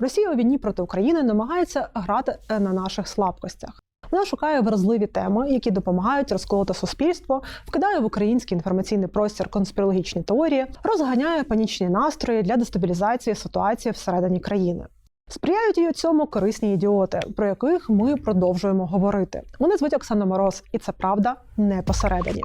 Росія у війні проти України намагається грати е, на наших слабкостях. Вона шукає вразливі теми, які допомагають розколоти суспільство, вкидає в український інформаційний простір конспірологічні теорії, розганяє панічні настрої для дестабілізації ситуації всередині країни. Сприяють їй цьому корисні ідіоти, про яких ми продовжуємо говорити. Мене звуть Оксана Мороз, і це правда не посередині.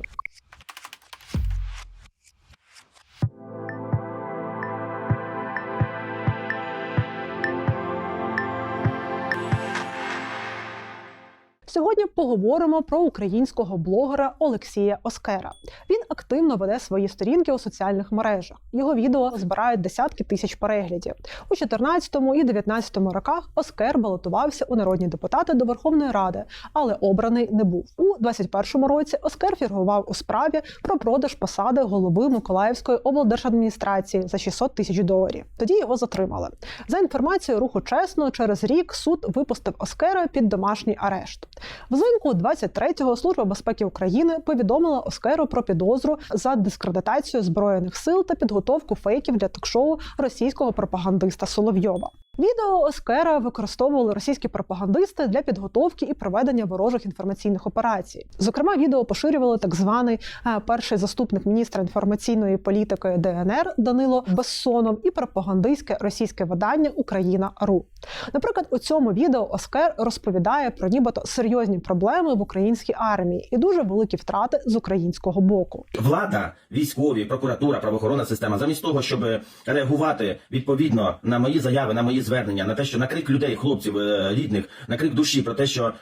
Сьогодні поговоримо про українського блогера Олексія Оскера. Він активно веде свої сторінки у соціальних мережах. Його відео збирають десятки тисяч переглядів. У 2014 і 2019 роках Оскер балотувався у народні депутати до Верховної Ради, але обраний не був. У 2021 році Оскер фігурував у справі про продаж посади голови Миколаївської облдержадміністрації за 600 тисяч доларів. Тоді його затримали. За інформацією руху чесно, через рік суд випустив Оскера під домашній арешт. Взимку 23-го Служба безпеки України повідомила Оскеру про підозру за дискредитацію збройних сил та підготовку фейків для ток-шоу російського пропагандиста Соловйова. Відео Оскера використовували російські пропагандисти для підготовки і проведення ворожих інформаційних операцій. Зокрема, відео поширювали так званий е, перший заступник міністра інформаційної політики ДНР Данило Бессонов і пропагандистське російське видання Україна.ру. Наприклад, у цьому відео Оскер розповідає про нібито серйозні проблеми в українській армії і дуже великі втрати з українського боку. Влада, військові, прокуратура, правоохоронна система, замість того, щоб реагувати відповідно на мої заяви, на мої звернення, на те, що на крик людей, хлопців е, рідних, на крик душі про те, що е,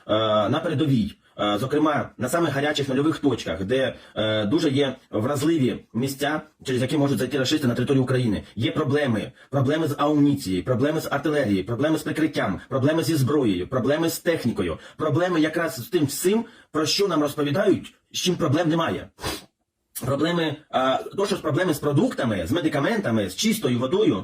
на передовій. е, Зокрема, на самих гарячих нульових точках, де дуже є вразливі місця, через які можуть зайти рашисти на територію України, є проблеми, проблеми з амуніцією, проблеми з артилерією, проблеми з прикриттям, проблеми зі зброєю, проблеми з технікою, проблеми якраз з тим всім, про що нам розповідають, з чим проблем немає. Проблеми, то, що проблеми з продуктами, з медикаментами, з чистою водою.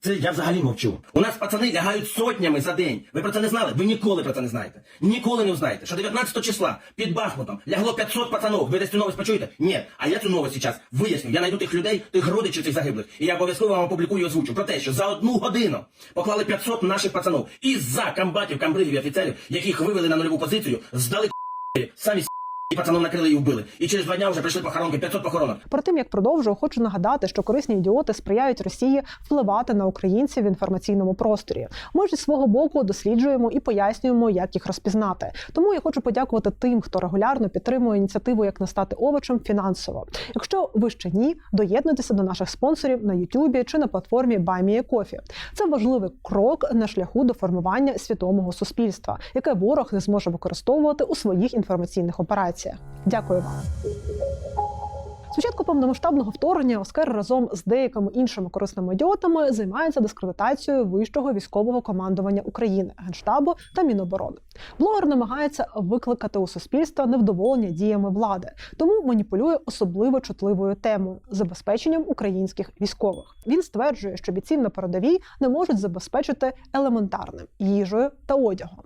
Це я взагалі мовчу. У нас пацани лягають сотнями за день. Ви про це не знали? Ви ніколи про це не знаєте. Ніколи не узнаєте, що 19 числа під Бахмутом лягло 500 пацанов. Ви десь цю новость почуєте? Ні. А я цю новость зараз виясню. Я знайду тих людей, тих родичів цих загиблих. І я обов'язково вам опублікую і озвучу про те, що за одну годину поклали 500 наших пацанов. І за комбатів, камбригів і офіцерів, яких вивели на нульову позицію, здали самі і пацанов накрили і вбили. І через два дня вже прийшли похоронки, 500 похоронок. Перед тим як продовжую, хочу нагадати, що корисні ідіоти сприяють Росії впливати на українців в інформаційному просторі. Ми ж зі свого боку досліджуємо і пояснюємо, як їх розпізнати. Тому я хочу подякувати тим, хто регулярно підтримує ініціативу як не стати овочем фінансово. Якщо ви ще ні, доєднуйтеся до наших спонсорів на Ютубі чи на платформі BuyMeACoffee. Це важливий крок на шляху до формування свідомого суспільства, яке ворог не зможе використовувати у своїх інформаційних операціях. Дякую вам. Спочатку повномасштабного вторгнення Оскар разом з деякими іншими корисними ідіотами займається дискредитацією вищого військового командування України, генштабу та Міноборони. Блогер намагається викликати у суспільства невдоволення діями влади, тому маніпулює особливо чутливою темою забезпеченням українських військових. Він стверджує, що бійців на передовій не можуть забезпечити елементарним їжею та одягом.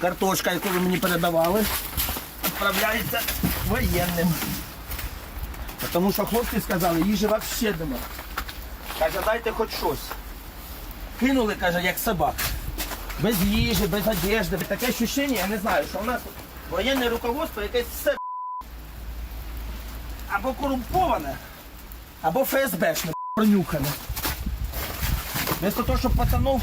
Картошка, яку ви мені передавали, відправляється воєнним. Тому що хлопці сказали, їжі взагалі нема. Каже, дайте хоч щось. Кинули, каже, як собак. Без їжі, без одежди. Таке ощущення, я не знаю, що у нас воєнне руководство якесь все або корумповане, або ФСБшне пронюхане. Вместо того, щоб пацанов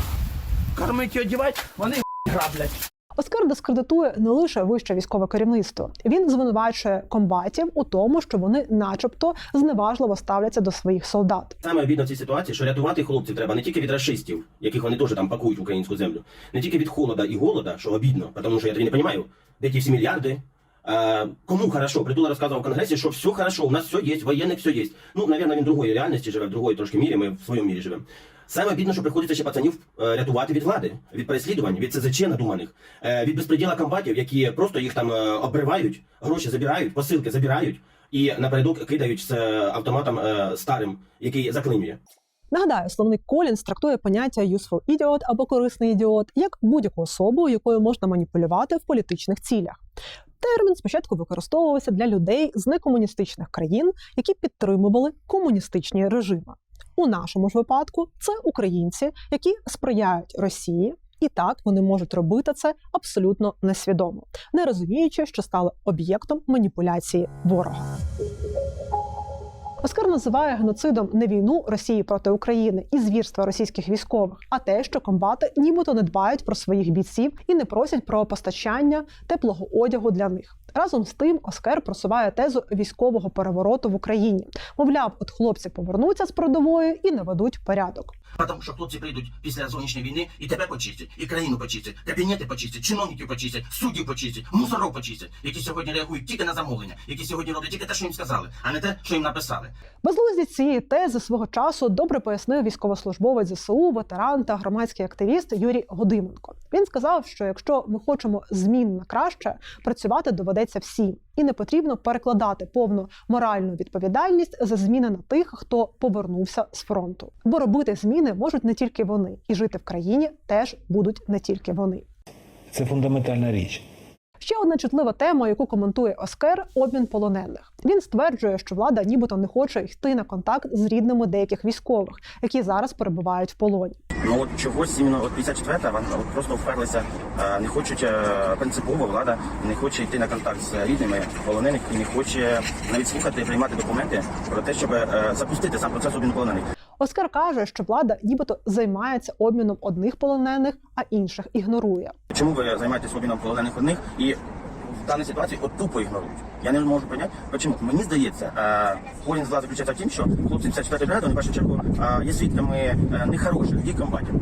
кормити і одягати, вони граблять. Оскар дискредитує не лише вище військове керівництво. Він звинувачує комбатів у тому, що вони, начебто, зневажливо ставляться до своїх солдат. Саме обідно в цій ситуації, що рятувати хлопців треба не тільки від расистів, яких вони теж там пакують в українську землю, не тільки від холода і голода, що обідно, тому що я тоді не розумію, де ті всі мільярди. А, кому хорошо? Притула розказував в конгресі, що все хорошо, у нас все є, воєнних все є. Ну, навірно, він другої реальності живе, в другої трошки мірі, ми в своєму мірі живемо. Саме обідно, що приходиться ще пацанів е, рятувати від влади, від переслідувань, від СЗЧ надуманих, е, від безпреділа комбатів, які просто їх там е, обривають, гроші забирають, посилки забирають і напередок кидають з автоматом старим, який заклинює. Нагадаю, словник Колінс трактує поняття useful idiot або корисний ідіот як будь-яку особу, якою можна маніпулювати в політичних цілях. Термін спочатку використовувався для людей з некомуністичних країн, які підтримували комуністичні режими. У нашому ж випадку це українці, які сприяють Росії. І так вони можуть робити це абсолютно несвідомо, не розуміючи, що стали об'єктом маніпуляції ворога. Оскар називає геноцидом не війну Росії проти України і звірства російських військових, а те, що комбати нібито не дбають про своїх бійців і не просять про постачання теплого одягу для них. Разом з тим, Оскар просуває тезу військового перевороту в Україні. Мовляв, от хлопці повернуться з продовою і наведуть порядок. Тому що хлопці прийдуть після зовнішньої війни і тебе почистять, і країну почистять, кабінети почистять, чиновників почистять, суддів почистять, мусоров почистять, які сьогодні реагують тільки на замовлення, які сьогодні роблять тільки те, що їм сказали, а не те, що їм написали. Безглуздість цієї тези свого часу добре пояснив військовослужбовець ЗСУ, ветеран та громадський активіст Юрій Годименко. Він сказав, що якщо ми хочемо змін на краще, працювати доведеться всім, і не потрібно перекладати повну моральну відповідальність за зміни на тих, хто повернувся з фронту. Бо робити зміни можуть не тільки вони, і жити в країні теж будуть не тільки вони. Це фундаментальна річ. Ще одна чутлива тема, яку коментує Оскер обмін полонених. Він стверджує, що влада нібито не хоче йти на контакт з рідними деяких військових, які зараз перебувають в полоні. Ну от чогось іменно от 54-та вона просто вперлися, е, не хочуть е, принципово влада не хоче йти на контакт з рідними полонених і не хоче навіть слухати і приймати документи про те, щоб е, запустити сам процес обміну полонених. Оскар каже, що влада нібито займається обміном одних полонених, а інших ігнорує. Чому ви займаєтесь обміном полонених одних і в даній ситуації от тупо ігнорують? Я не можу поняти, чому. Мені здається, корінь зла заключається в тім, що хлопці 54 бригади, вони в першу чергу е, є свідками е, нехороших дій комбатів.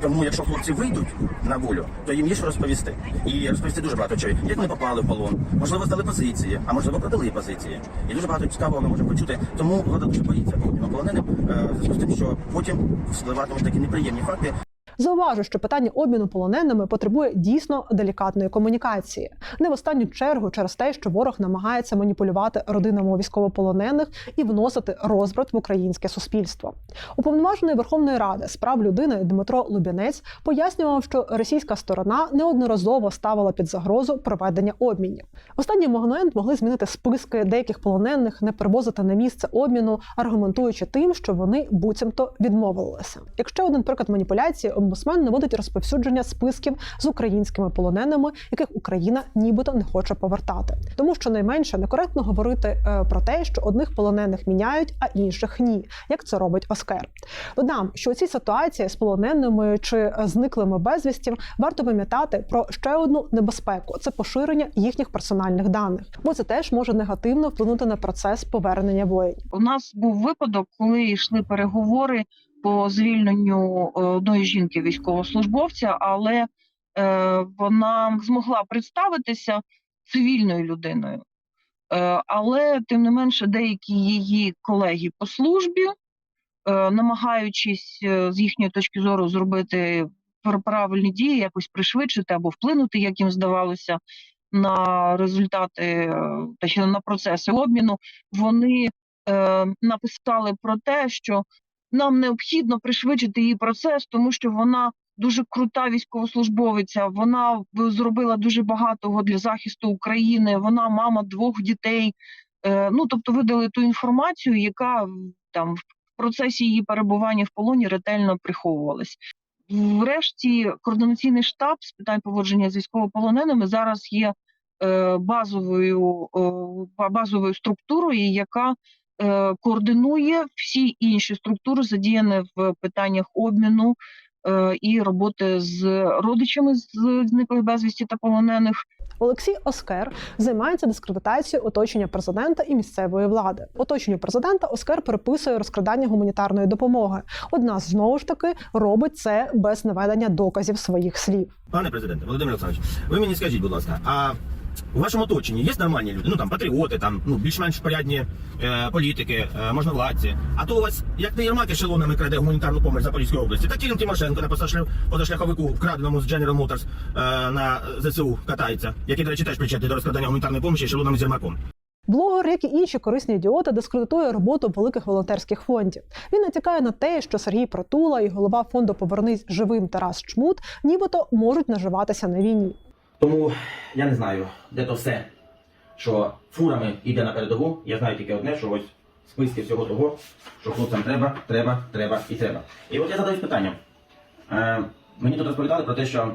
Тому якщо хлопці вийдуть на волю, то їм є що розповісти. І розповісти дуже багато чого. Як вони попали в полон, можливо, здали позиції, а можливо, продали позиції. І дуже багато цікавого ми можемо почути. Тому влада дуже боїться обміну полоненим, е, з тим, що потім вспливатимуть такі неприємні факти, Зауважу, що питання обміну полоненими потребує дійсно делікатної комунікації, не в останню чергу через те, що ворог намагається маніпулювати родинами військовополонених і вносити розбрат в українське суспільство. Уповноважений Верховної Ради з прав людини Дмитро Лубінець пояснював, що російська сторона неодноразово ставила під загрозу проведення обмінів. В останній момент могли змінити списки деяких полонених, не привозити на місце обміну, аргументуючи тим, що вони буцімто відмовилися. Як ще один приклад маніпуляції, омбусмен наводить розповсюдження списків з українськими полоненими, яких Україна нібито не хоче повертати, тому що найменше некоректно говорити е, про те, що одних полонених міняють, а інших ні, як це робить Оскер. Додам, що у цій ситуації з полоненими чи е, зниклими безвістів варто пам'ятати про ще одну небезпеку: це поширення їхніх персональних даних, бо це теж може негативно вплинути на процес повернення воїнів. У нас був випадок, коли йшли переговори по звільненню е, одної жінки військовослужбовця, але е, вона змогла представитися цивільною людиною. Е, але тим не менше, деякі її колеги по службі, намагаючись з їхньої точки зору зробити правильні дії, якось пришвидшити або вплинути, як їм здавалося, на результати точніше на процеси обміну, вони написали про те, що нам необхідно пришвидшити її процес, тому що вона дуже крута військовослужбовиця. Вона зробила дуже багато для захисту України. Вона мама двох дітей. Е, ну тобто, видали ту інформацію, яка там в процесі її перебування в полоні ретельно приховувалась. Врешті, координаційний штаб з питань поводження з військовополоненими зараз є е, базовою, базовою структурою, яка координує всі інші структури, задіяні в питаннях обміну е, і роботи з родичами з зниклих безвісті та полонених. Олексій Оскер займається дискредитацією оточення президента і місцевої влади. Оточенню президента Оскер переписує розкрадання гуманітарної допомоги. Одна знову ж таки робить це без наведення доказів своїх слів. Пане президенте, Володимир Олександрович, ви мені скажіть, будь ласка, а у вашому оточенні є нормальні люди? Ну там патріоти, там ну більш-менш порядні е, політики, е, можновладці. А то у вас як не Єрмак ешелонами краде гуманітарну допомогу в Запорізькій області, так Кірін Тимошенко на позашля- позашляховику вкраденому з General Motors е, на ЗСУ катається, який, до речі, теж причетний до розкрадання гуманітарної допомоги ешелонами з Єрмаком. Блогер, як і інші корисні ідіоти, дискредитує роботу великих волонтерських фондів. Він натякає на те, що Сергій Протула і голова фонду Повернись живим Тарас Чмут, нібито можуть наживатися на війні. Тому я не знаю, де то все, що фурами йде на передову. Я знаю тільки одне, що ось списки всього того, що хлопцям треба, треба, треба і треба. І от я задаюсь питанням. Е, мені тут розповідали про те, що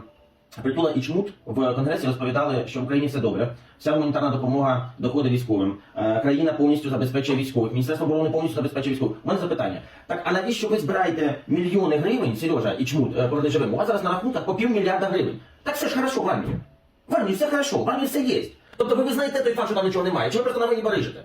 Притула і Чмут в конгресі розповідали, що в Україні все добре. Вся гуманітарна допомога доходить військовим. Е, країна повністю забезпечує військових. Міністерство оборони повністю забезпечує військових. У мене запитання. Так, а навіщо ви збираєте мільйони гривень, Сережа і Чмут, проти живим? У вас зараз на рахунках по півмільярда гривень. Так все ж хорошо в армії. В армії все хорошо, в армії все є. Тобто ви визнаєте той факт, що там нічого немає, чи ви просто на винні барижите?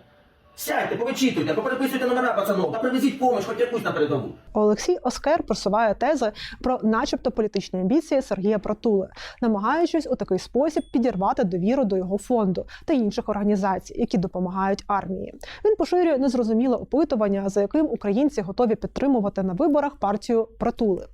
Сядьте, повичитуйте, попереписуйте номера пацанов, та привезіть помощь, хоч якусь на передову. Олексій Оскер просуває тези про, начебто, політичні амбіції Сергія Протули, намагаючись у такий спосіб підірвати довіру до його фонду та інших організацій, які допомагають армії. Він поширює незрозуміле опитування, за яким українці готові підтримувати на виборах партію Протули.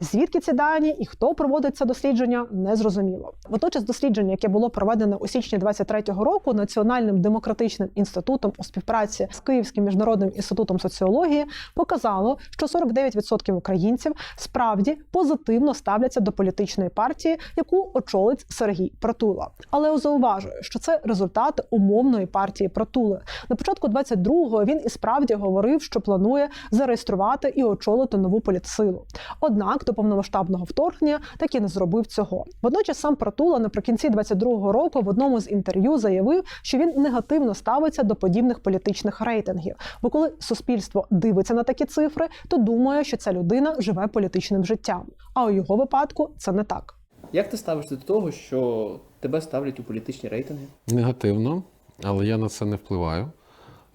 Звідки ці дані і хто проводить це дослідження, незрозуміло. Водночас, дослідження, яке було проведено у січні 23-го року Національним демократичним інститутом у співпраці з Київським міжнародним інститутом соціології, показало, що 49% українців справді позитивно ставляться до політичної партії, яку очолить Сергій Протула. Але зауважую, що це результати умовної партії Протули. На початку 22-го він і справді говорив, що планує зареєструвати і очолити нову політсилу. Однак до повномасштабного вторгнення так і не зробив цього. Водночас сам Протула наприкінці 22-го року в одному з інтерв'ю заявив, що він негативно ставиться до подібних політичних рейтингів. Бо коли суспільство дивиться на такі цифри, то думає, що ця людина живе політичним життям. А у його випадку це не так. Як ти ставишся до того, що тебе ставлять у політичні рейтинги? Негативно, але я на це не впливаю.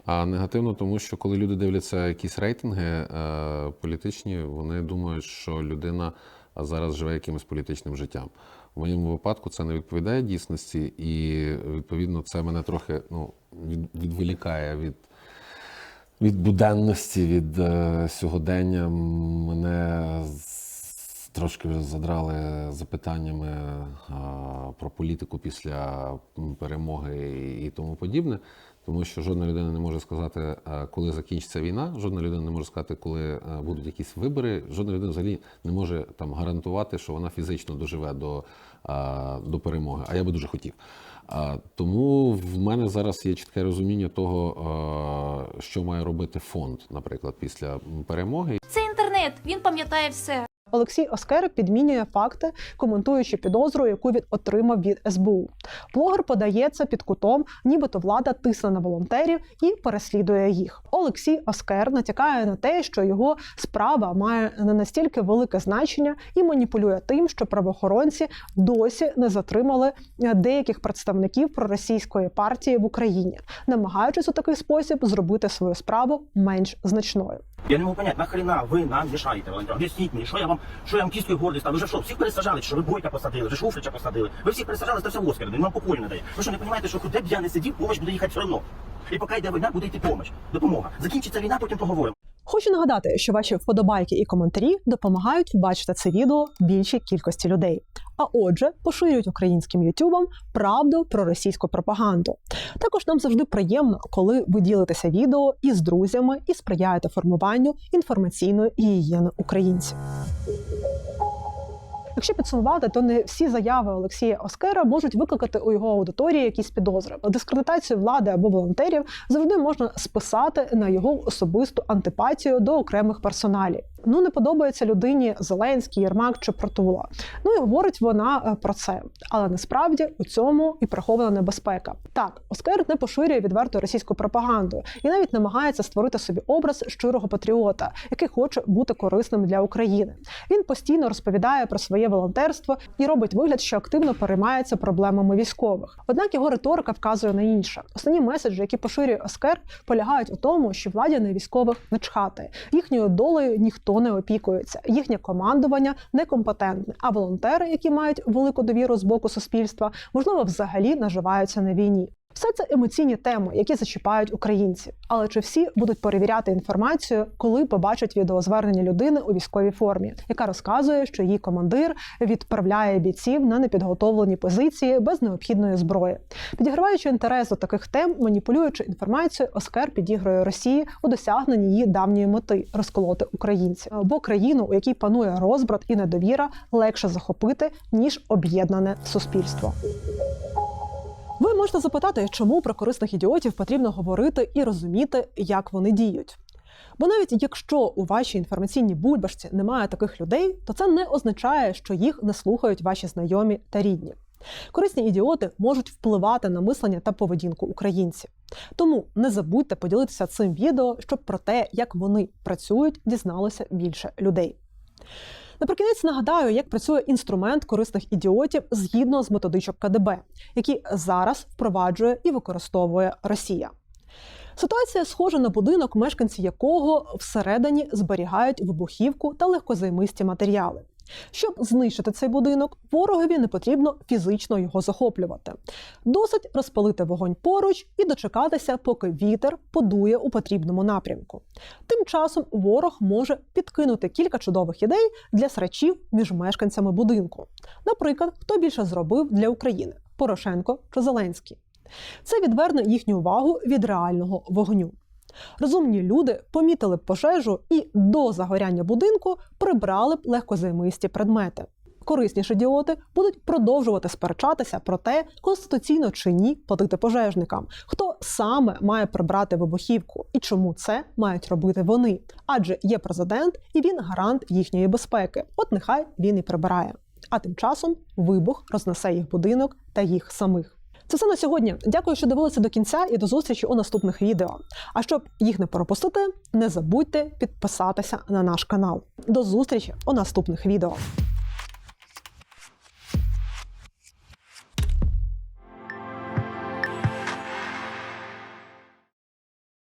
А негативно, тому що коли люди дивляться якісь рейтинги е, політичні, вони думають, що людина зараз живе якимось політичним життям. В моєму випадку це не відповідає дійсності, і відповідно це мене трохи ну, відволікає від, від буденності, від е, сьогодення. Мене трошки вже задрали запитаннями а, про політику після перемоги і тому подібне. Тому що жодна людина не може сказати, е, коли закінчиться війна, жодна людина не може сказати, коли е, будуть якісь вибори. Жодна людина взагалі не може там гарантувати, що вона фізично доживе до, до перемоги. А я би дуже хотів. Тому в мене зараз є чітке розуміння того, що має робити фонд, наприклад, після перемоги. Це інтернет, він пам'ятає все. Олексій Оскер підмінює факти, коментуючи підозру, яку він отримав від СБУ. Блогер подається під кутом, нібито влада тисне на волонтерів і переслідує їх. Олексій Оскер натякає на те, що його справа має не настільки велике значення і маніпулює тим, що правоохоронці досі не затримали е, деяких представників проросійської партії в Україні, намагаючись у такий спосіб зробити свою справу менш значною. Я не можу понять, нахрена ви нам мішаєте, Валентин? Об'ясніть мені, що я вам, що я вам кісткою гордий став? Ви що, всіх пересажали, що ви Бойка посадили, вже Шуфрича посадили. Ви всіх пересажали, це все Оскар, він вам покою не дає. Ви що не розумієте, що куди б я не сидів, помощь буде їхати все одно. І поки йде війна, буде йти помощь, допомога. Закінчиться війна, потім поговоримо. Хочу нагадати, що ваші вподобайки і коментарі допомагають побачити це відео більшій кількості людей. А отже, поширюють українським ютубам правду про російську пропаганду. Також нам завжди приємно, коли ви ділитеся відео із друзями і сприяєте формуванню інформаційної гігієни українців. Якщо підсумувати, то не всі заяви Олексія Оскера можуть викликати у його аудиторії якісь підозри. Дискредитацію влади або волонтерів завжди можна списати на його особисту антипатію до окремих персоналів. Ну не подобається людині Зеленський, Єрмак чи Протула. Ну і говорить вона е, про це. Але насправді у цьому і прихована небезпека. Так, Оскер не поширює відверту російську пропаганду і навіть намагається створити собі образ щирого патріота, який хоче бути корисним для України. Він постійно розповідає про своє волонтерство і робить вигляд, що активно переймається проблемами військових. Однак його риторика вказує на інше. Основні меседжі, які поширює Оскер, полягають у тому, що владі на військових не чхати. Їхньою долею ніхто не опікується. Їхнє командування некомпетентне. А волонтери, які мають велику довіру з боку суспільства, можливо, взагалі наживаються на війні. Все це емоційні теми, які зачіпають українців. Але чи всі будуть перевіряти інформацію, коли побачать відеозвернення людини у військовій формі, яка розказує, що її командир відправляє бійців на непідготовлені позиції без необхідної зброї, підіграваючи інтерес до таких тем, маніпулюючи інформацією, Оскар підігрує Росії у досягненні її давньої мети розколоти українців. Бо країну, у якій панує розбрат і недовіра, легше захопити ніж об'єднане суспільство. Ви можете запитати, чому про корисних ідіотів потрібно говорити і розуміти, як вони діють. Бо навіть якщо у вашій інформаційній бульбашці немає таких людей, то це не означає, що їх не слухають ваші знайомі та рідні. Корисні ідіоти можуть впливати на мислення та поведінку українців. Тому не забудьте поділитися цим відео, щоб про те, як вони працюють, дізналося більше людей. Наприкінець нагадаю, як працює інструмент корисних ідіотів згідно з методичок КДБ, які зараз впроваджує і використовує Росія. Ситуація схожа на будинок, мешканці якого всередині зберігають вибухівку та легкозаймисті матеріали. Щоб знищити цей будинок, ворогові не потрібно фізично його захоплювати. Досить розпалити вогонь поруч і дочекатися, поки вітер подує у потрібному напрямку. Тим часом ворог може підкинути кілька чудових ідей для срачів між мешканцями будинку. Наприклад, хто більше зробив для України Порошенко чи Зеленський. Це відверне їхню увагу від реального вогню. Розумні люди помітили б пожежу і до загоряння будинку прибрали б легкозаймисті предмети. Корисні ж ідіоти будуть продовжувати сперечатися про те, конституційно чи ні платити пожежникам, хто саме має прибрати вибухівку і чому це мають робити вони. Адже є президент і він гарант їхньої безпеки. От нехай він і прибирає. А тим часом вибух рознесе їх будинок та їх самих. Це все на сьогодні. Дякую, що дивилися до кінця і до зустрічі у наступних відео. А щоб їх не пропустити, не забудьте підписатися на наш канал. До зустрічі у наступних відео.